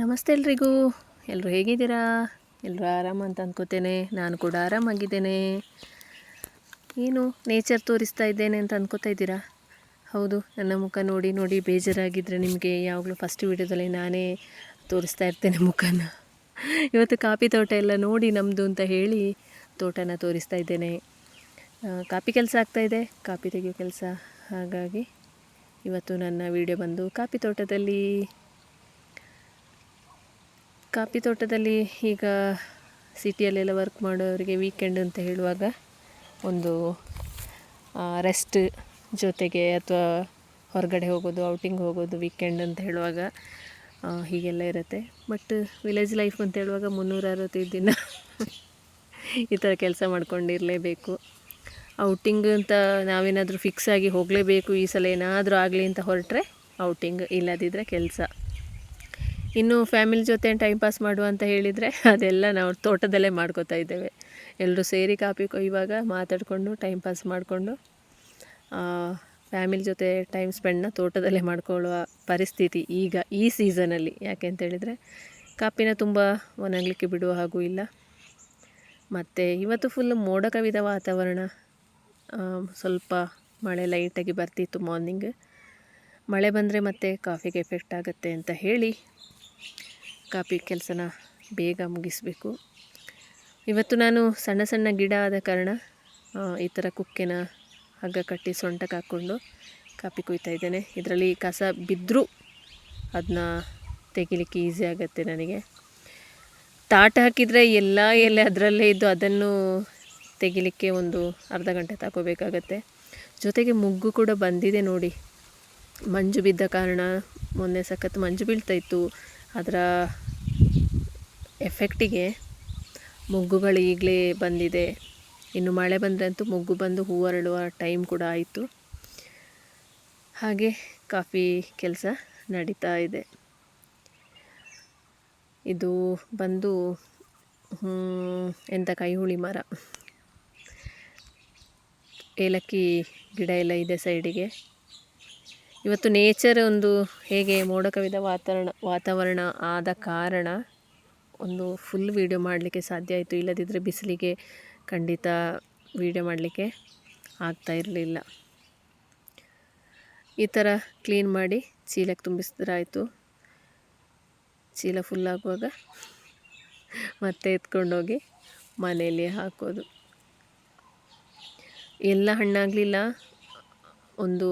ನಮಸ್ತೆ ಎಲ್ರಿಗೂ. ಎಲ್ಲರೂ ಹೇಗಿದ್ದೀರಾ? ಎಲ್ಲರೂ ಆರಾಮ ಅಂತ ಅಂದ್ಕೋತೇನೆ ನಾನು ಕೂಡ ಆರಾಮಾಗಿದ್ದೇನೆ. ಏನು ನೇಚರ್ ತೋರಿಸ್ತಾ ಇದ್ದೇನೆ ಅಂತ ಅಂದ್ಕೋತಾ ಇದ್ದೀರಾ? ಹೌದು, ನನ್ನ ಮುಖ ನೋಡಿ ನೋಡಿ ಬೇಜಾರಾಗಿದ್ದರೆ ನಿಮಗೆ ಯಾವಾಗಲೂ ಫಸ್ಟ್ ವೀಡಿಯೋದಲ್ಲಿ ನಾನೇ ತೋರಿಸ್ತಾ ಇರ್ತೇನೆ ಮುಖನ. ಇವತ್ತು ಕಾಫಿ ತೋಟ ಎಲ್ಲ ನೋಡಿ ನಮ್ಮದು ಅಂತ ಹೇಳಿ ತೋಟನ ತೋರಿಸ್ತಾ ಇದ್ದೇನೆ. ಕಾಪಿ ಕೆಲಸ ಆಗ್ತಾಯಿದೆ ಕಾಪಿ ತೆಗೆಯೋ ಕೆಲಸ. ಹಾಗಾಗಿ ಇವತ್ತು ನನ್ನ ವಿಡಿಯೋ ಬಂದು ಕಾಫಿ ತೋಟದಲ್ಲಿ. ಕಾಫಿ ತೋಟದಲ್ಲಿ ಈಗ ಸಿಟಿಯಲ್ಲೆಲ್ಲ ವರ್ಕ್ ಮಾಡೋರಿಗೆ ವೀಕೆಂಡ್ ಅಂತ ಹೇಳುವಾಗ ಒಂದು ರೆಸ್ಟ್ ಜೊತೆಗೆ ಅಥವಾ ಹೊರಗಡೆ ಹೋಗೋದು ಔಟಿಂಗ್ ಹೋಗೋದು ವೀಕೆಂಡ್ ಅಂತ ಹೇಳುವಾಗ ಹೀಗೆಲ್ಲ ಇರುತ್ತೆ. ಬಟ್ ವಿಲೇಜ್ ಲೈಫ್ ಅಂತ ಹೇಳುವಾಗ ಮುನ್ನೂರ ಅರವತ್ತೈದು ದಿನ ಈ ಥರ ಕೆಲಸ ಮಾಡ್ಕೊಂಡಿರಲೇಬೇಕು. ಔಟಿಂಗ್ ಅಂತ ನಾವೇನಾದರೂ ಫಿಕ್ಸ್ ಆಗಿ ಹೋಗಲೇಬೇಕು, ಈ ಸಲ ಏನಾದರೂ ಆಗಲಿ ಅಂತ ಹೊರಟ್ರೆ ಔಟಿಂಗ್ ಇಲ್ಲದಿದ್ದರೆ ಕೆಲಸ. ಇನ್ನು ಫ್ಯಾಮಿಲಿ ಜೊತೆ ಟೈಮ್ ಪಾಸ್ ಮಾಡುವ ಅಂತ ಹೇಳಿದರೆ ಅದೆಲ್ಲ ನಾವು ತೋಟದಲ್ಲೇ ಮಾಡ್ಕೋತಾ ಇದ್ದೇವೆ. ಎಲ್ಲರೂ ಸೇರಿ ಕಾಪಿ ಕೊಯ್ಯುವಾಗ ಮಾತಾಡಿಕೊಂಡು ಟೈಮ್ ಪಾಸ್ ಮಾಡಿಕೊಂಡು ಫ್ಯಾಮಿಲಿ ಜೊತೆ ಟೈಮ್ ಸ್ಪೆಂಡ್ನ ತೋಟದಲ್ಲೇ ಮಾಡ್ಕೊಳ್ಳುವ ಪರಿಸ್ಥಿತಿ ಈಗ ಈ ಸೀಸನಲ್ಲಿ ಯಾಕೆ ಅಂತ ಹೇಳಿದರೆ ಕಾಪಿನ ತುಂಬ ಒಣಗಲಿಕ್ಕೆ ಬಿಡುವ ಹಾಗೂ ಇಲ್ಲ. ಮತ್ತು ಇವತ್ತು ಫುಲ್ ಮೋಡ ಕವಿದ ವಾತಾವರಣ ಸ್ವಲ್ಪ ಮಳೆ ಲೈಟಾಗಿ ಬರ್ತಿತ್ತು ಮಾರ್ನಿಂಗ್ ಮಳೆ ಬಂದರೆ ಮತ್ತೆ ಕಾಫಿಗೆ ಎಫೆಕ್ಟ್ ಆಗುತ್ತೆ ಅಂತ ಹೇಳಿ ಕಾಫಿ ಕೆಲಸನ ಬೇಗ ಮುಗಿಸಬೇಕು. ಇವತ್ತು ನಾನು ಸಣ್ಣ ಸಣ್ಣ ಗಿಡ ಆದ ಕಾರಣ ಈ ಥರ ಕುಕ್ಕೆನ ಹಗ್ಗ ಕಟ್ಟಿ ಸೊಂಟಕ್ಕೆ ಹಾಕ್ಕೊಂಡು ಕಾಪಿ ಕುಯ್ತಾ ಇದ್ದೇನೆ. ಇದರಲ್ಲಿ ಕಸ ಬಿದ್ದರೂ ಅದನ್ನ ತೆಗಿಲಿಕ್ಕೆ ಈಸಿ ಆಗುತ್ತೆ ನನಗೆ. ತಾಟ ಹಾಕಿದರೆ ಎಲ್ಲ ಎಲೆ ಅದರಲ್ಲೇ ಇದ್ದು ಅದನ್ನು ತೆಗಿಲಿಕ್ಕೆ ಒಂದು ಅರ್ಧ ಗಂಟೆ ತಗೋಬೇಕಾಗತ್ತೆ. ಜೊತೆಗೆ ಮುಗ್ಗು ಕೂಡ ಬಂದಿದೆ ನೋಡಿ. ಮಂಜು ಬಿದ್ದ ಕಾರಣ ಮೊನ್ನೆ ಸಖತ್ ಮಂಜು ಬೀಳ್ತಾ ಇತ್ತು. ಅದರ ಎಫೆಕ್ಟಿಗೆ ಮೊಗ್ಗುಗಳು ಈಗಲೇ ಬಂದಿದೆ. ಇನ್ನು ಮಳೆ ಬಂದರೆ ಅಂತೂ ಮೊಗ್ಗು ಬಂದು ಹೂ ಅರಳುವ ಟೈಮ್ ಕೂಡ ಆಯಿತು. ಹಾಗೆ ಕಾಫಿ ಕೆಲಸ ನಡೀತಾ ಇದೆ. ಇದು ಬಂದು ಎಂಥ ಕೈಹುಳಿ ಮರ. ಏಲಕ್ಕಿ ಗಿಡ ಎಲ್ಲ ಇದೆ ಸೈಡಿಗೆ. ಇವತ್ತು ನೇಚರ್ ಒಂದು ಹೇಗೆ ಮೋಡ ಕವಿದ ವಾತಾವರಣ ವಾತಾವರಣ ಆದ ಕಾರಣ ಒಂದು ಫುಲ್ ವೀಡಿಯೋ ಮಾಡಲಿಕ್ಕೆ ಸಾಧ್ಯ ಆಯಿತು. ಇಲ್ಲದಿದ್ದರೆ ಬಿಸಿಲಿಗೆ ಖಂಡಿತ ವೀಡಿಯೋ ಮಾಡಲಿಕ್ಕೆ ಆಗ್ತಾ ಇರಲಿಲ್ಲ. ಈ ಥರ ಕ್ಲೀನ್ ಮಾಡಿ ಚೀಲಕ್ಕೆ ತುಂಬಿಸಿದ್ರಾಯಿತು. ಚೀಲ ಫುಲ್ ಆಗುವಾಗ ಮತ್ತೆ ಎತ್ಕೊಂಡೋಗಿ ಮನೆಯಲ್ಲಿ ಹಾಕೋದು. ಎಲ್ಲ ಹಣ್ಣಾಗಲಿಲ್ಲ. ಒಂದು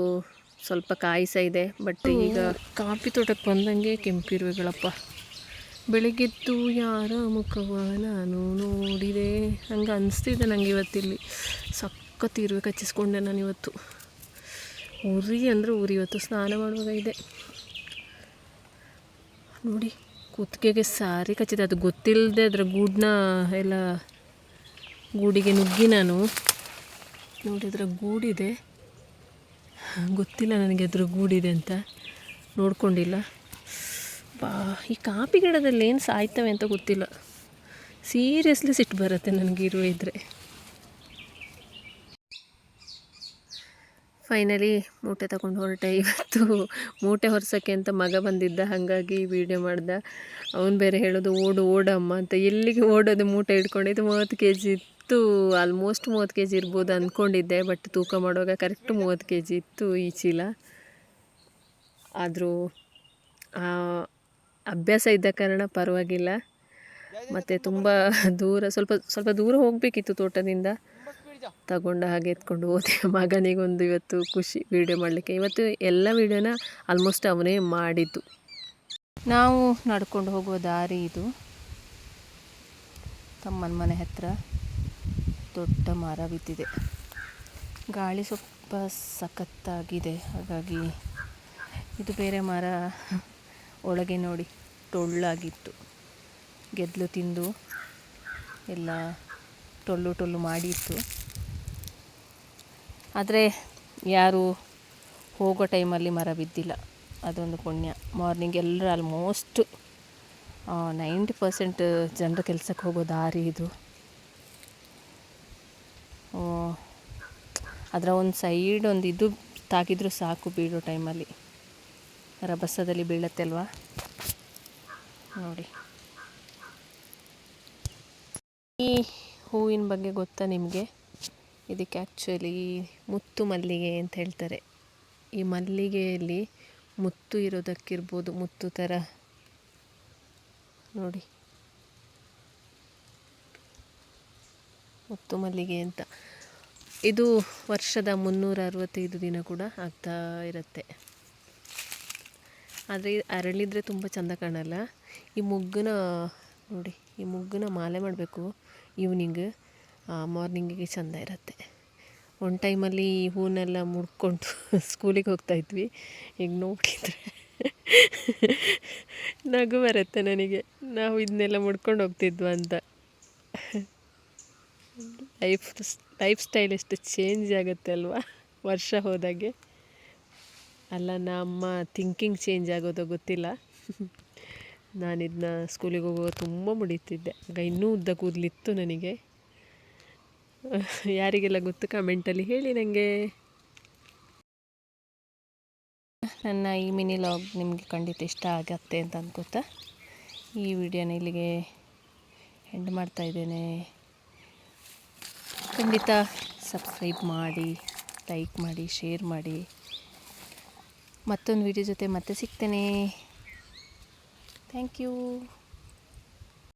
ಸ್ವಲ್ಪ ಕಾಯಿ ಸಹ ಇದೆ ಬಟ್ ಈಗ ಕಾಫಿ ತೋಟಕ್ಕೆ ಬಂದಂಗೆ ಕೆಂಪಿರುವೆಗಳಪ್ಪ ಬೆಳಗ್ಗೆದ್ದು ಯಾರ ಮುಖವ ನಾನು ನೋಡಿದೆ. ಹಂಗೆ ಅನಿಸ್ತಿದೆ ನನಗೆ ಇವತ್ತಿಲ್ಲಿ. ಸಖತ್ ಇರುವೆ ಕಚ್ಚಿಸ್ಕೊಂಡೆ ನಾನು ಇವತ್ತು. ಉರಿ ಅಂದರೆ ಉರಿ ಇವತ್ತು ಸ್ನಾನ ಮಾಡುವಾಗ ಇದೆ. ನೋಡಿ ಕುತ್ತಿಗೆಗೆ ಸಾರಿ ಕಚ್ಚಿದೆ. ಅದು ಗೊತ್ತಿಲ್ಲದೆ ಅದರ ಗೂಡನ್ನ ಎಲ್ಲ ಗೂಡಿಗೆ ನುಗ್ಗಿ ನಾನು. ನೋಡಿದ್ರೆ ಅದರ ಗೂಡಿದೆ. ಗೊತ್ತಿಲ್ಲ ನನಗೆ ಅದ್ರ ಗೂಡಿದೆ ಅಂತ. ನೋಡ್ಕೊಂಡಿಲ್ಲ. ಬಾ, ಈ ಕಾಪಿ ಗಿಡದಲ್ಲಿ ಏನು ಸಾಯ್ತವೆ ಅಂತ ಗೊತ್ತಿಲ್ಲ. ಸೀರಿಯಸ್ಲಿ ಸಿಟ್ಟು ಬರುತ್ತೆ ನನಗೆ ಇರುವೆ ಇದ್ದರೆ ಫೈನಲಿ ಮೂಟೆ ತಗೊಂಡು ಹೊರಟೆ. ಇವತ್ತು ಮೂಟೆ ಹೊರ್ಸೋಕ್ಕೆ ಅಂತ ಮಗ ಬಂದಿದ್ದ, ಹಾಗಾಗಿ ವೀಡಿಯೋ ಮಾಡ್ದ. ಅವನು ಬೇರೆ ಹೇಳೋದು, ಓಡು, ಓಡಮ್ಮ ಅಂತ. ಎಲ್ಲಿಗೆ ಓಡೋದು ಮೂಟೆ ಇಟ್ಕೊಂಡಿದ್ದು ಮೂವತ್ತು ಕೆ ಜಿ ಇತ್ತು ಆಲ್ಮೋಸ್ಟ್ ಮೂವತ್ತು ಕೆ ಜಿ ಇರ್ಬೋದು ಅಂದ್ಕೊಂಡಿದ್ದೆ ಬಟ್ ತೂಕ ಮಾಡುವಾಗ ಕರೆಕ್ಟ್ ಮೂವತ್ತು ಕೆ ಜಿ ಇತ್ತು ಈ ಚೀಲ. ಆದರೂ ಅಭ್ಯಾಸ ಇದ್ದ ಕಾರಣ ಪರವಾಗಿಲ್ಲ. ಮತ್ತು ತುಂಬ ದೂರ, ಸ್ವಲ್ಪ ಸ್ವಲ್ಪ ದೂರ ಹೋಗಬೇಕಿತ್ತು ತೋಟದಿಂದ. ತಗೊಂಡು ಹಾಗೆ ಎತ್ಕೊಂಡು ಹೋದೆ. ಮಗನಿಗೊಂದು ಇವತ್ತು ಖುಷಿ ವೀಡಿಯೋ ಮಾಡಲಿಕ್ಕೆ. ಇವತ್ತು ಎಲ್ಲ ವೀಡಿಯೋನ ಆಲ್ಮೋಸ್ಟ್ ಅವನೇ ಮಾಡಿದ್ದು. ನಾವು ನಡ್ಕೊಂಡು ಹೋಗುವ ದಾರಿ ಇದು. ತಮ್ಮನ ಮನೆ ಹತ್ರ ದೊಡ್ಡ ಮರ ಬಿದ್ದಿದೆ. ಗಾಳಿ ಸ್ವಲ್ಪ ಸಖತ್ತಾಗಿದೆ. ಹಾಗಾಗಿ ಇದು ಬೇರೆ ಮರ ಒಳಗೆ ನೋಡಿ ಟೊಳ್ಳಾಗಿತ್ತು. ಗೆದ್ಲು ತಿಂದು ಎಲ್ಲ ಟೊಳ್ಳು ಟೊಳ್ಳು ಮಾಡಿತ್ತು. ಆದರೆ ಯಾರು ಹೋಗೋ ಟೈಮಲ್ಲಿ ಮರ ಬಿದ್ದಿಲ್ಲ. ಅದೊಂದು ಪುಣ್ಯ. ಮಾರ್ನಿಂಗ್ ಎಲ್ಲರೂ ಆಲ್ಮೋಸ್ಟ್ ನೈಂಟಿ ಪರ್ಸೆಂಟ್ ಜನರ ಕೆಲಸಕ್ಕೆ ಹೋಗೋ ದಾರಿ ಇದು. ಅದರ ಒಂದು ಸೈಡ್ ಒಂದು ಇದು ತಾಕಿದ್ರು ಸಾಕು ಬೀಳೋ ಟೈಮಲ್ಲಿ. ರಭಸದಲ್ಲಿ ಬೀಳತ್ತೆ ಅಲ್ವಾ? ನೋಡಿ. ಈ ಹೂವಿನ ಬಗ್ಗೆ ಗೊತ್ತಾ ನಿಮಗೆ? ಇದಕ್ಕೆ ಆ್ಯಕ್ಚುಲಿ ಮುತ್ತು ಮಲ್ಲಿಗೆ ಅಂತ ಹೇಳ್ತಾರೆ. ಈ ಮಲ್ಲಿಗೆಯಲ್ಲಿ ಮುತ್ತು ಇರೋದಕ್ಕಿರ್ಬೋದು ಮುತ್ತು ಥರ ನೋಡಿ. ಮುತ್ತು ಮಲ್ಲಿಗೆ ಅಂತ. ಇದು ವರ್ಷದ ಮುನ್ನೂರ ಅರವತ್ತೈದು ದಿನ ಕೂಡ ಆಗ್ತಾ ಇರುತ್ತೆ. ಆದರೆ ಅರಳಿದರೆ ತುಂಬ ಚೆಂದ ಕಾಣಲ್ಲ. ಈ ಮುಗ್ಗನ, ನೋಡಿ, ಈ ಮುಗ್ಗನ ಮಾಲೆ ಮಾಡಬೇಕು ಈವ್ನಿಂಗ್ ಮಾರ್ನಿಂಗಿಗೆ ಚೆಂದ ಇರುತ್ತೆ. ಒಂದು ಟೈಮಲ್ಲಿ ಈ ಹೂನೆಲ್ಲ ಮುಡ್ಕೊಂಡು ಸ್ಕೂಲಿಗೆ ಹೋಗ್ತಾಯಿದ್ವಿ ಈಗ ನೋಡಿದರೆ ನಗು ಬರುತ್ತೆ ನನಗೆ. ನಾವು ಇದನ್ನೆಲ್ಲ ಮುಡ್ಕೊಂಡು ಹೋಗ್ತಿದ್ವು ಅಂತ. ಲೈಫ್ ಲೈಫ್ ಸ್ಟೈಲ್ ಎಷ್ಟು ಚೇಂಜ್ ಆಗುತ್ತೆ ಅಲ್ವಾ? ವರ್ಷ ಹೋದಾಗೆ. ಅಲ್ಲ, ನಮ್ಮ ಥಿಂಕಿಂಗ್ ಚೇಂಜ್ ಆಗೋದು ಗೊತ್ತಿಲ್ಲ. ನಾನು ಇದನ್ನ ಸ್ಕೂಲಿಗೆ ಹೋಗುವಾಗ ತುಂಬ ಮುಡಿತಿದ್ದೆ. ಆಗ ಇನ್ನೂ ಉದ್ದ ಕೂದಲಿತ್ತು ನನಗೆ. ಯಾರಿಗೆಲ್ಲ ಗೊತ್ತು ಕಮೆಂಟಲ್ಲಿ ಹೇಳಿ ನನಗೆ ನನ್ನ ಈ ಮಿನಿ ಲಾಗ್ ನಿಮಗೆ ಖಂಡಿತ ಇಷ್ಟ ಆಗತ್ತೆ ಅಂತ ಅನ್ಕೋತಾ ಈ ವಿಡಿಯೋನ ಇಲ್ಲಿಗೆ ಎಂಡ್ ಮಾಡ್ತಾ ಇದ್ದೇನೆ. ಖಂಡಿತ ಸಬ್ಸ್ಕ್ರೈಬ್ ಮಾಡಿ ಲೈಕ್ ಮಾಡಿ ಶೇರ್ ಮಾಡಿ. ಮತ್ತೊಂದು ವಿಡಿಯೋ ಜೊತೆ ಮತ್ತೆ ಸಿಗ್ತೇನೆ. Thank you